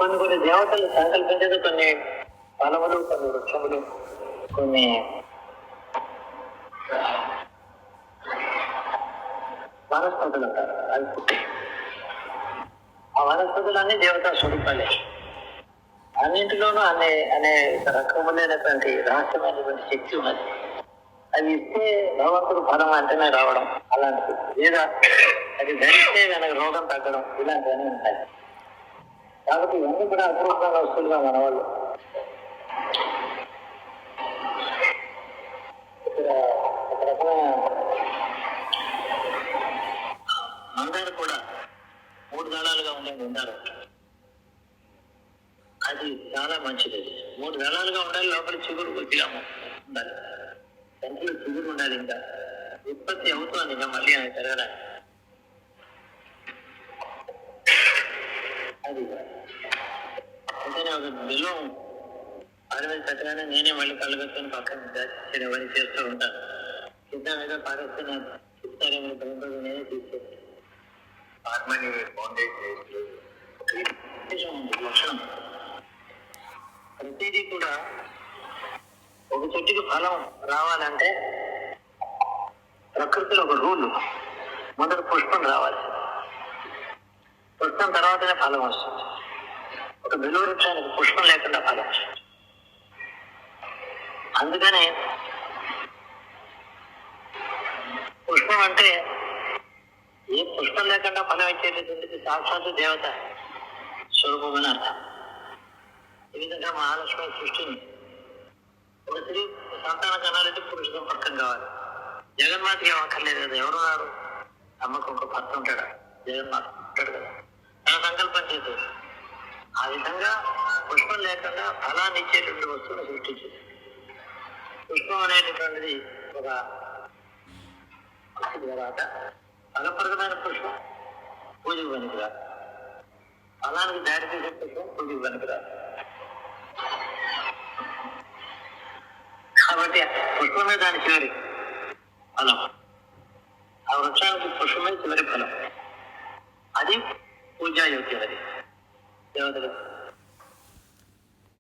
కొన్ని కొన్ని దేవతలు సంకల్పించేది కొన్ని ఫలములు కొన్ని వృక్షములు కొన్ని వనస్పతులు అంటారు. అది ఆ వనస్పతులన్నీ దేవతా స్వరూపాలే. అన్నింటిలోనూ అనే అనే రకములైనటువంటి రహస్యమైనటువంటి శక్తి ఉన్నది. అది ఇస్తే భగవంతుడు ఫలం అంటేనే రావడం అలాంటిది. లేదా అది ధరిస్తే కనుక రోగం తగ్గడం ఇలాంటివన్నీ ఉంటాయి. కాబట్టి ఇవన్నీ కూడా అపూర్వమైన వస్తువులుగా మన వాళ్ళు ఇక్కడ ఒక రకమైన మందారు కూడా మూడు దళాలుగా ఉండేది ఉండాలి అది చాలా మంచిది అది మూడు దళాలుగా ఉండాలి లోపల చిగురు కొద్దిగా ఉండాలి దాంట్లో చిగురు ఉండాలి ఇంకా ఉత్పత్తి అవుతుంది ఇంకా మళ్ళీ అది పెరగడానికి అది. బిల్లం అరవై కట్టగానే నేనే మళ్ళీ కళ్ళు కట్టుకొని పక్కన దాచి అవన్నీ చేస్తూ ఉంటాను కింద మీద పారేస్తే నేను చెప్తారేమో భయంతో నేనే తీసుకెళ్తాను లక్షణం. ప్రతిదీ కూడా ఒక చెట్టుకి ఫలం రావాలంటే ప్రకృతిలో ఒక రూల్. మొదట పుష్పం రావాలి. పుష్పం తర్వాతనే ఫలం వస్తుంది. ఒక బిలువ వృక్షానికి పుష్పం లేకుండా ఫలం వస్తుంది. అందుకనే పుష్పం అంటే ఏ పుష్పం లేకుండా ఫలం ఇచ్చేటటువంటిది సాక్షాత్తు దేవత స్వరూపమని అర్థం. ఈ విధంగా మహాలక్ష్మి సృష్టిని ఒక స్త్రీ సంతాన కనాలంటే పురుష పక్కన కావాలి. జగన్మాతకి ఏం అక్కర్లేదు కదా? ఎవరున్నారు అమ్మకు ఒక భర్త ఉంటాడా? జగన్మాత ఉంటాడు కదా. తన సంకల్పం చేసేది. ఆ విధంగా పుష్పం లేకుండా ఫలాన్ని ఇచ్చేటువంటి వస్తువును సృష్టించింది. పుష్పం అనేటటువంటిది ఒక తర్వాత ఫలప్రదమైన పుష్పం పూజకు పనికిరా ఫలానికి దారి తీసే పుష్పం పూజకు పనికిరా కాబట్టి పుష్పమే దాని చివరి ఫలం. ఆ వృక్షానికి పుష్పమే చివరి ఫలం. అది 婚じゃ余計なです。ではた。